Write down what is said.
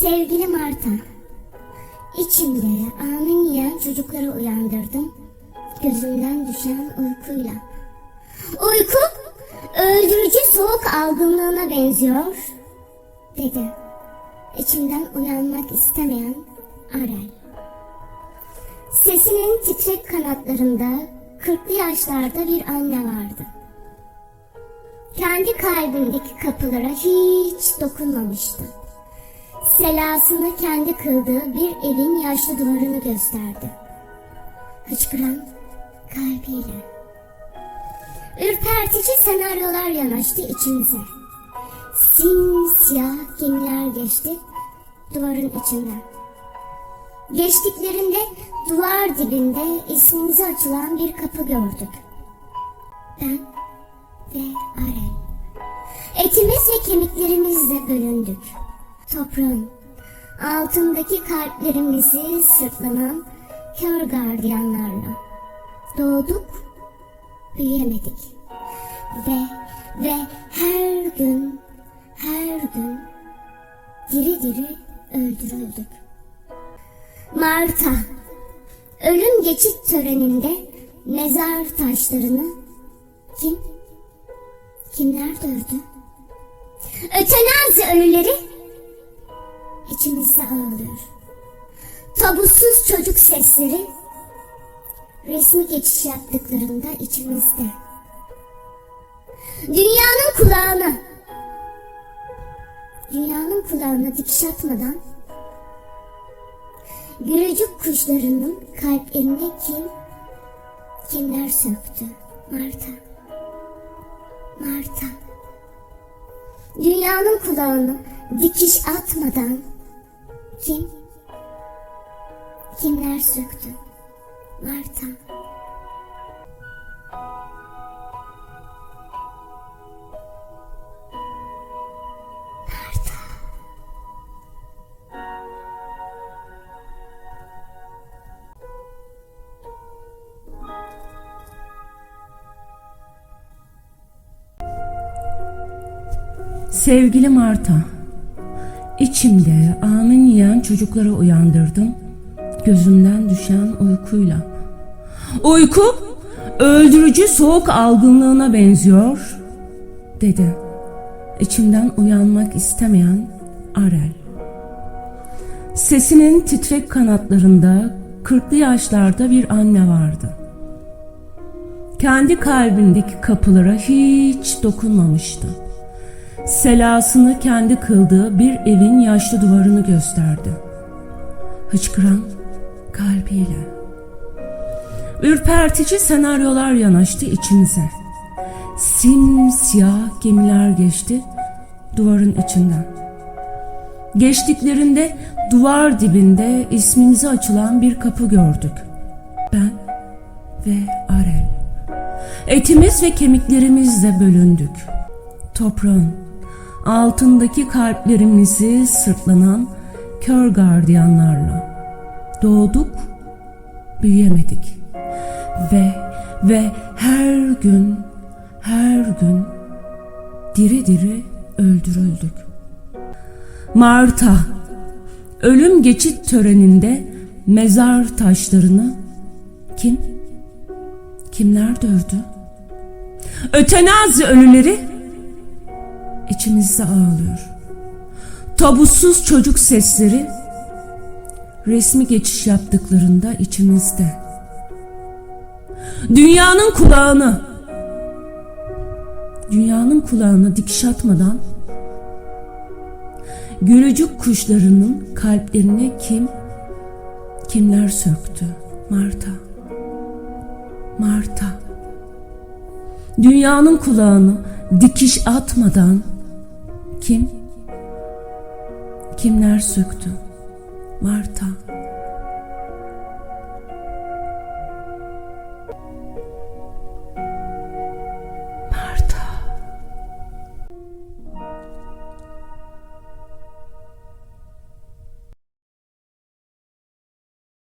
Sevgili Marta, içimde anın yiyen çocukları uyandırdım. Gözümden düşen uykuyla. Uyku öldürücü soğuk algınlığına benziyor, dedi. İçimden uyanmak istemeyen Arel. Sesinin titrek kanatlarında kırklı yaşlarda bir anne vardı. Kendi kalbindeki kapılara hiç dokunmamıştı. Selasını kendi kıldığı bir evin yaşlı duvarını gösterdi. Hıçkıran kalbiyle. Ürpertici senaryolar yanaştı içimize. Simsiyah gemiler geçti duvarın içinden. Geçtiklerinde duvar dibinde ismimize açılan bir kapı gördük. Ben ve Arel. Etimiz ve kemiklerimizle bölündük. Toprağın altındaki kalplerimizi sırtlanan kör gardiyanlarla doğduk, büyüyemedik. Ve ve her gün, her gün diri diri öldürüldük. Marta, ölüm geçit töreninde mezar taşlarını kim, kimler dövdü? Ötenazi ölüleri içimizde ağlıyor. Tabutsuz çocuk sesleri resmi geçiş yaptıklarında içimizde. Dünyanın kulağına dünyanın kulağına dikiş atmadan gülücük kuşlarının kalplerine kim kimler söktü Marta Marta Dünyanın kulağına dikiş atmadan kim? Kimler söktü? Marta. Marta. Sevgili Marta, içimde anın yiyen çocukları uyandırdım, gözümden düşen uykuyla. Uyku, öldürücü soğuk algınlığına benziyor, dedi. İçimden uyanmak istemeyen Arel. Sesinin titrek kanatlarında kırklı yaşlarda bir anne vardı. Kendi kalbindeki kapılara hiç dokunmamıştı selasını kendi kıldığı bir evin yaşlı duvarını gösterdi. Hıçkıran kalbiyle. Ürpertici senaryolar yanaştı içimize. Simsiyah gemiler geçti duvarın içinden. Geçtiklerinde duvar dibinde ismimize açılan bir kapı gördük. Ben ve Arel. Etimiz ve kemiklerimizle bölündük. Toprağın altındaki kalplerimizi sırtlanan kör gardiyanlarla doğduk, büyüyemedik ve ve her gün her gün diri diri öldürüldük. Marta ölüm geçit töreninde mezar taşlarını kim kimler dövdü? Ötenazi ölüleri içimizde ağlıyor. Tabutsuz çocuk sesleri resmi geçiş yaptıklarında içimizde. Dünyanın kulağını dünyanın kulağına dikiş atmadan gülücük kuşlarının kalplerine kim kimler söktü Marta Marta dünyanın kulağını dikiş atmadan kim? Kimler söktü? Marta